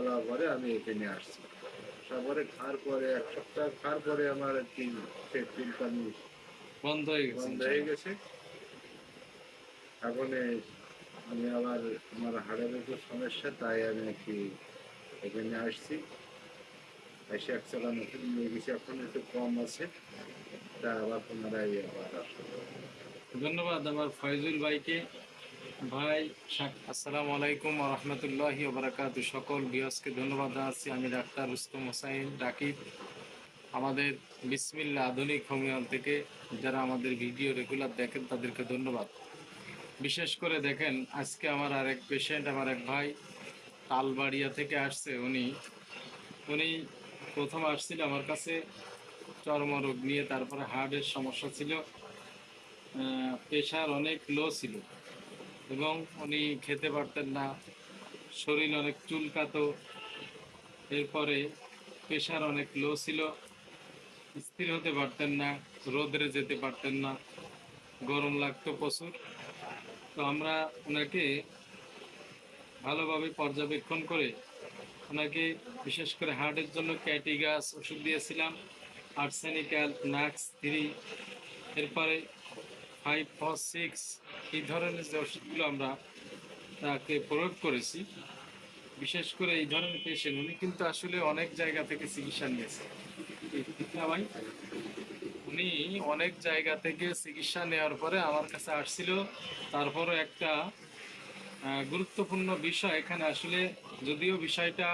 বলার পরে আমি এখানে আসছি। তারপরে খাওয়ার পরে এক সপ্তাহ খাওয়ার পরে আমার তিন পেট চুলকানি বন্ধ হয়ে গেছে বন্ধ হয়ে গেছে। এখন আমি আবার আমার হাড়ের একটু সমস্যা তাই আমি কি এখানে আসছি। এসে এক চালা নতুন নিয়ে গেছি এখন একটু কম আছে। তা আবার পুনরায় আবার আসব। ধন্যবাদ আমার ফয়জুল ভাইকে। ভাই আসসালামু আলাইকুম রহমতুল্লাহ বারাকাত সকল বিয়সকে ধন্যবাদ জানাচ্ছি। আমি ডাক্তার রুস্তম হোসাইন রাকিব। আমাদের বিসমিল্লা আধুনিক হোমিওন থেকে যারা আমাদের ভিডিও রেগুলার দেখেন, তাদেরকে ধন্যবাদ। বিশেষ করে দেখেন, আজকে আমার আরেক পেশেন্ট আমার এক ভাই তালবাড়িয়া থেকে আসছে। উনি উনি প্রথম আসছিল আমার কাছে চর্মরোগ নিয়ে, তারপরে হার্টের সমস্যা ছিল। প্রেশার অনেক লো ছিল। এবং উনি খেতে পারতেন না। শরীর অনেক চুলকাতো। এরপরে প্রেশার অনেক লো ছিল। স্থির হতে পারতেন না, রোদরে যেতে পারতেন না। গরম লাগতো প্রচুর। তো আমরা ওনাকে ভালোভাবে পর্যবেক্ষণ করে ওনাকে বিশেষ করে হার্টের জন্য ক্যাটিগাস ওষুধ দিয়েছিলাম, আর্সেনিক্যাল নাক্স থ্রি। এরপরে ফাইভ ফোর সিক্স এই ধরনের যে ওষুধগুলো আমরা তাকে প্রয়োগ করেছি, বিশেষ করে এই ধরনের পেশেন্ট উনি কিন্তু আসলে অনেক জায়গা থেকে চিকিৎসা নিয়েছে। ভাই উনি অনেক জায়গা থেকে চিকিৎসা নেওয়ার পরে আমার কাছে আসছিল। তারপরও একটা গুরুত্বপূর্ণ বিষয় এখানে আসলে যদিও বিষয়টা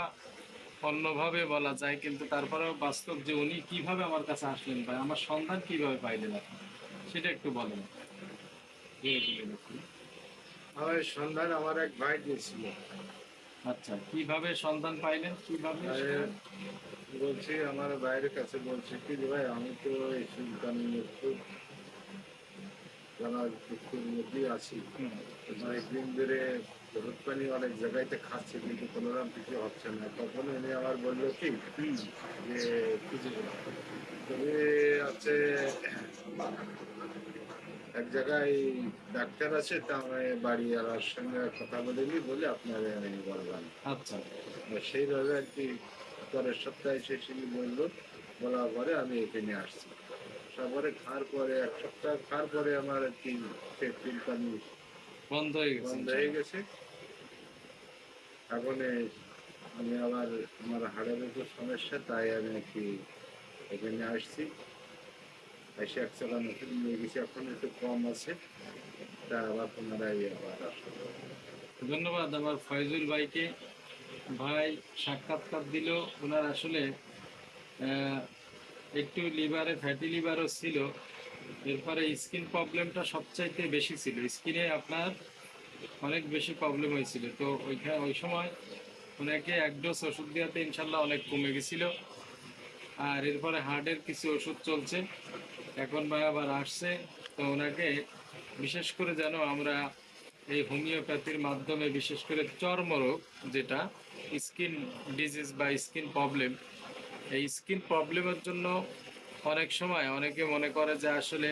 অন্যভাবে বলা যায়, কিন্তু তারপরেও বাস্তব যে উনি কীভাবে আমার কাছে আসলেন ভাই আমার সন্ধান কীভাবে পাইলেন আপনি? সেটা একটু বলেন। আমার সন্ধান আমার এক ভাই দিয়েছিল। আচ্ছা কীভাবে সন্ধান পাইলেন কীভাবে বলছি আমার বাইরের কাছে বলছি কি ভাই আমি তো এই খুব জানার দুঃখের মধ্যেই আছি। অনেকদিন ধরে হলুদ পানি অনেক জায়গাতে খাচ্ছে কিন্তু কোনো রকম কিছু হচ্ছে না। তখন উনি আমার বলল কি? হুম, যে কিছু তুমি আছে এক জায়গায় ডাক্তার আছে তা আমি বাড়ি আর সঙ্গে কথা বলে নি বলে আপনার আমি বললাম আচ্ছা। সেইভাবে আর কি পরের সপ্তাহে সে তিনি বলল বলার পরে আমি এখানে আসছি। তারপরে খাওয়ার পরে এক সপ্তাহ খাওয়ার পরে আমার আর কি পেট চুলকানি বন্ধ হয়ে গেছে বন্ধ হয়ে গেছে। এখন আমি আবার আমার হাড়ের একটু সমস্যা তাই আমি আর কি এখানে আসছি। এসে এক চালা নতুন এখন একটু কম আছে। তা আবার পুনরায় আবার ধন্যবাদ আমার ফয়জুল ভাইকে। ভাই সাক্ষাৎকার দিল। ওনার আসলে একটু লিভারে ফ্যাটি লিভারও ছিল। এরপরে স্কিন প্রবলেমটা সবচাইতে বেশি ছিল। স্কিনে আপনার অনেক বেশি প্রবলেম হয়েছিল। তো ওইখানে ওই সময় ওনাকে এক ডোজ ওষুধ দেওয়াতে ইনশাল্লাহ অনেক কমে গেছিল। আর এরপরে হার্টের কিছু ওষুধ চলছে। এখন ভাই আবার আসছে, তো ওনাকে বিশেষ করে যেন আমরা এই হোমিওপ্যাথির মাধ্যমে বিশেষ করে চর্মরোগ যেটা, স্কিন ডিজিজ বা স্কিন প্রবলেম, এই স্কিন প্রবলেমের জন্য অনেক সময় অনেকে মনে করে যে আসলে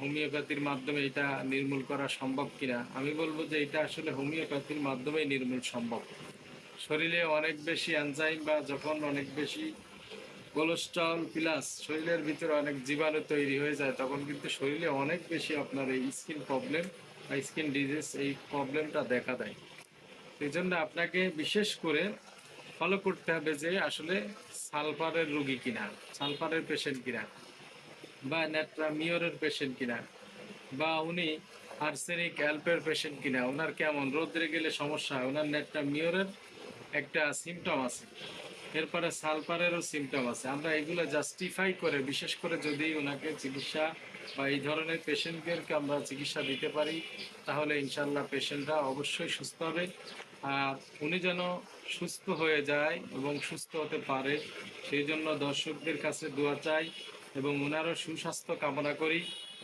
হোমিওপ্যাথির মাধ্যমে এটা নির্মূল করা সম্ভব কিনা। আমি বলব যে এটা আসলে হোমিওপ্যাথির মাধ্যমেই নির্মূল সম্ভব। শরীরে অনেক বেশি অ্যানজাইম বা যখন অনেক বেশি কোলেস্ট্রল প্লাস শরীরের ভিতরে অনেক জীবাণু তৈরি হয়ে যায়, তখন কিন্তু শরীরে অনেক বেশি আপনার এই স্কিন প্রবলেম বা স্কিন ডিজিজ এই প্রবলেমটা দেখা দেয়। এই জন্য আপনাকে বিশেষ করে ফলো করতে হবে যে আসলে সালফারের রোগী কিনা, সালফারের পেশেন্ট কিনা, বা নেট্রামিওরের পেশেন্ট কিনা, বা উনি আর্সেনিক অ্যালপের পেশেন্ট কিনা, ওনার কেমন, রোদ্রে গেলে সমস্যা হয়, ওনার নেট্রামিওরের একটা সিমটম আছে। এরপরে সালফারেরও সিমটম আছে। আমরা এগুলো জাস্টিফাই করে, বিশেষ করে যদি ওনাকে চিকিৎসা বা এই ধরনের পেশেন্টদেরকে আমরা চিকিৎসা দিতে পারি, তাহলে ইনশাল্লাহ পেশেন্টরা অবশ্যই সুস্থ হবে। আর উনি যেন সুস্থ হয়ে যায় এবং সুস্থ হতে পারে, সেই জন্য দর্শকদের কাছে দোয়া চাই এবং ওনারও সুস্বাস্থ্য কামনা করি।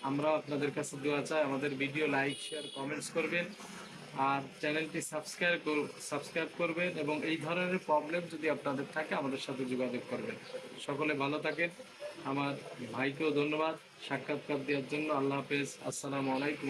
আমরা আপনাদের কাছে দোয়া চাই। আমাদের ভিডিও লাইক শেয়ার কমেন্টস করবেন। আর চ্যানেলটি সাবস্ক্রাইব সাবস্ক্রাইব করবেন এবং এই ধরনের প্রবলেম যদি আপনাদের থাকে, আমাদের সাথে যোগাযোগ করবেন। সকলে ভালো থাকেন। আমার ভাইকেও ধন্যবাদ সাক্ষাৎকার দেওয়ার জন্য। আল্লাহ হাফেজ। আসসালামু আলাইকুম